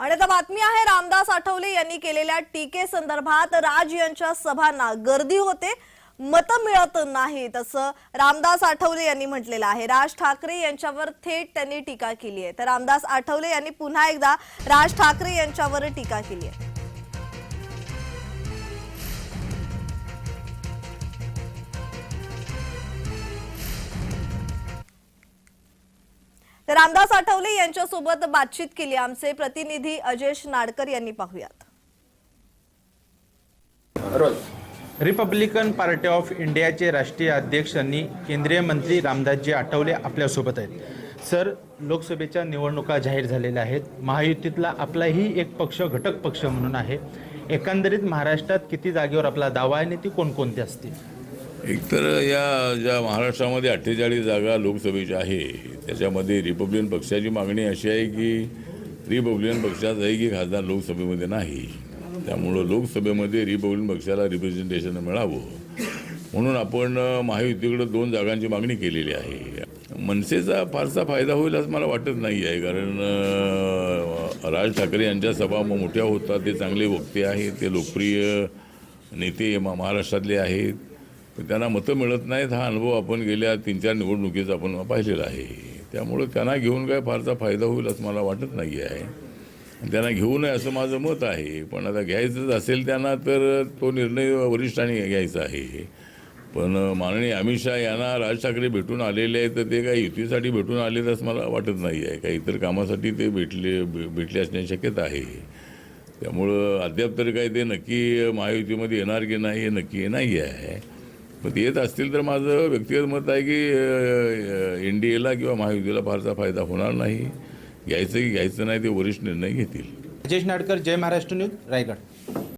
आणि आता बातमी आहे रामदास आठवले यांनी केलेल्या टीकेसंदर्भात राज यांच्या सभांना गर्दी होते मतं मिळत नाहीत असं रामदास आठवले यांनी म्हटलेलं आहे. राज ठाकरे यांच्यावर थेट त्यांनी टीका केली आहे. तर रामदास आठवले यांनी पुन्हा एकदा राज ठाकरे यांच्यावर टीका केली आहे. रामदास आठवले यांच्यासोबत बातचीत केली आमचे प्रतिनिधी अजेश नाडकर यांनी पाहुयात. रिपब्लिकन पार्टी ऑफ इंडियाचे राष्ट्रीय अध्यक्ष आणि केंद्रीय मंत्री रामदासजी आठवले आपल्यासोबत आहेत. सर लोकसभेच्या निवडणुका जाहीर झालेल्या आहेत. महायुतीतला आपलाही एक पक्ष घटक पक्ष म्हणून आहे. एकंदरीत महाराष्ट्रात किती जागेवर आपला दावा आहे आणि ती कोणकोणती असतील? एकतर या ज्या महाराष्ट्रामध्ये अठ्ठेचाळीस जागा लोकसभेच्या आहे त्याच्यामध्ये रिपब्लिकन पक्षाची मागणी अशी आहे की रिपब्लिकन पक्षाचा आहे की खासदार लोकसभेमध्ये नाही. त्यामुळं लोकसभेमध्ये रिपब्लिकन पक्षाला रिप्रेझेंटेशन मिळावं. म्हणून आपण अ, महायुतीकडे दोन जागांची मागणी केलेली आहे. मनसेचा फारसा फायदा होईल असं मला वाटत नाही आहे कारण राज ठाकरे यांच्या सभा मोठ्या होतात ते चांगले वक्ते आहेत ते लोकप्रिय नेते महाराष्ट्रातले आहेत. पण त्यांना मतं मिळत नाहीत. हा अनुभव आपण गेल्या तीन चार निवडणुकीचा आपण पाहिलेला आहे. त्यामुळं त्यांना घेऊन काय फारसा फायदा होईल असं मला वाटत नाही आहे. त्यांना घेऊ नये असं माझं मत आहे. पण आता घ्यायचंच असेल त्यांना तर तो निर्णय वरिष्ठांनी घ्यायचा आहे. पण माननीय अमित शहा यांना राज ठाकरे भेटून आलेले आहेत तर ते काही युतीसाठी भेटून आलेत असं मला वाटत नाही आहे. काही इतर कामासाठी ते भेटले भेटले असण्याची शक्यता आहे. त्यामुळं अद्याप तरी काही ते नक्की महायुतीमध्ये येणार की नाही हे नक्की नाही आहे. मग येत असतील तर माझं व्यक्तिगत मत आहे की एन डी एला किंवा महायुतीला फारसा फायदा होणार नाही. घ्यायचं की घ्यायचं नाही ते वरिष्ठ निर्णय घेतील. राजेश नाडकर जय महाराष्ट्र न्यूज रायगड.